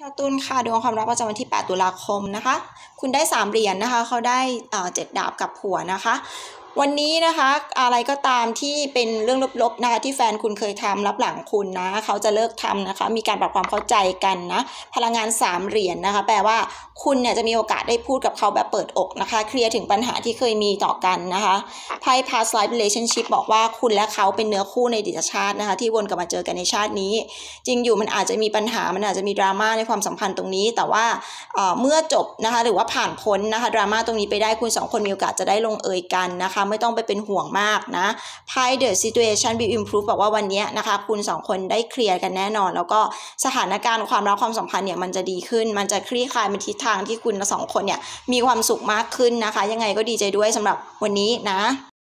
ชาวตุลค่ะดวงความรักประจำวันที่ 8 ตุลาคมนะคะ คุณได้ 3 เหรียญนะคะ เขาได้อ่อเจ็ดดาบกับผัวนะคะ วันนี้นะคะอะไรก็ตามที่เป็นเรื่องลบๆนะคะที่แฟนคุณเคยทำรับหลังคุณนะ เขาจะเลิกทำนะคะ มีการปรับความเข้าใจกันนะ พลังงาน 3 เหรียญนะคะ แปลว่าคุณเนี่ยจะมีโอกาสได้พูดกับเขาแบบเปิดอกนะคะ เคลียร์ถึงปัญหาที่เคยมีต่อกันนะคะไพ่ past life relationship บอกว่าคุณและเขาเป็นเนื้อคู่ในดีตชาตินะคะ ที่วนกลับมาเจอกันในชาตินี้ จริงอยู่มันอาจจะมีปัญหามันอาจจะมีดราม่าในความสัมพันธ์ตรงนี้ แต่ว่าเอ่อเมื่อจบนะคะ หรือว่าผ่านพ้นนะคะดราม่าตรงนี้ไปได้คุณสองคนมีโอกาสจะได้ลงเอยกันนะคะไม่ต้องไปเป็นห่วงมากนะไพ่ the situation will improve บอกว่าวันนี้นะคะ คุณสองคนได้เคลียร์กันแน่นอน แล้วก็สถานการณ์ความรักความสัมพันธ์เนี่ยมันจะดีขึ้น มันจะคลี่คลายไปทิศทางที่คุณสองคนเนี่ยมีความสุขมากขึ้นนะคะ ยังไงก็ดีใจด้วยสำหรับวันนี้นะ